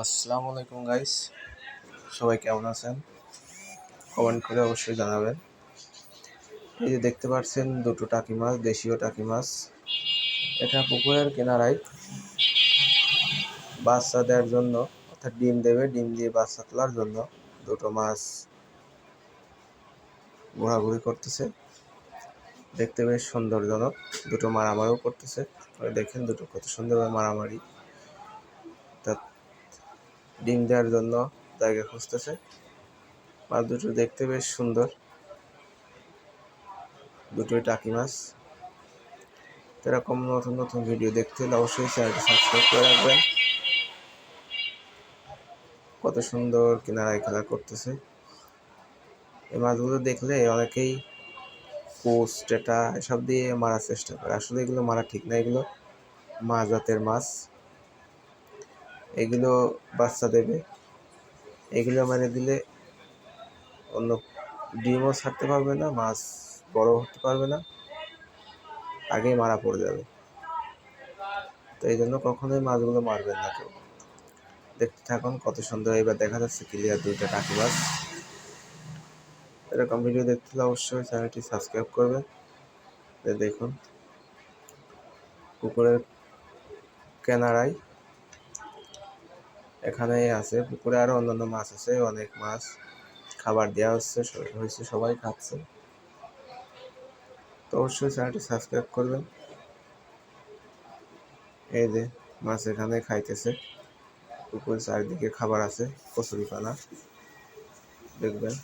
আসসালামু আলাইকুম গাইস সবাই কেমন আছেন? কমেন্ট করে অবশ্যই জানাবেন। এই যে দেখতে পাচ্ছেন দুটো টাকি মাছ, দেশীয় টাকি মাছ। এটা পুকুরের কিনারায় বাচ্চা দেওয়ার জন্য, অর্থাৎ ডিম দেবে, ডিম দিয়ে বাচ্চা তোলার জন্য দুটো মাছ ঘোরাঘুরি করতেছে। দেখতে বেশ সুন্দরজনক দুটো মারামারিও করতেছে। দেখেন দুটো কত সুন্দরভাবে মারামারি। ডিম দেওয়ার জন্য জায়গা খুঁজতেছে। মাছ দুটো দেখতে বেশ সুন্দর। দুটোই টাকি মাছ। এরকম নতুন নতুন ভিডিও দেখতে হলে অবশ্যই চ্যানেলটি সাবস্ক্রাইব করে রাখবেন। কত সুন্দর কিনারায় খেলা করতেছে। এই মাছগুলো দেখলে অনেকেই পোস্ট টেটা, এসব দিয়ে মারার চেষ্টা করে। আসলে এগুলো মারা ঠিক না। এগুলো মা জাতের মাছ। এগুলো বাচ্চা দেবে। এগুলো মেরে দিলে অন্য ডিমও ছাড়তে পারবে না, মাছ বড় হতে পারবে না আগেই মারা পড়ে যাবে। তো এই জন্য কখনোই মাছগুলো মারবেন না কেউ। দেখতে থাকুন, কত সুন্দর এবার দেখা যাচ্ছে ক্লিয়ার দুইটা টাকি মাছ। এরকম ভিডিও দেখতে হলে অবশ্যই চ্যানেলটি সাবস্ক্রাইব করবেন। দেখুন পুকুরের কেনারায় এখানে আছে, পুকুরে আরও অন্যান্য মাছ আছে, অনেক মাছ। খাবার দেওয়া হচ্ছে হয়েছে, সবাই খাচ্ছে। তো অবশ্যই চ্যানেলটি সাবস্ক্রাইব করবেন। এই যে মাছ এখানে খাইতেছে। পুকুরের চারিদিকে খাবার আছে, কচুরিপানা। দেখবেন।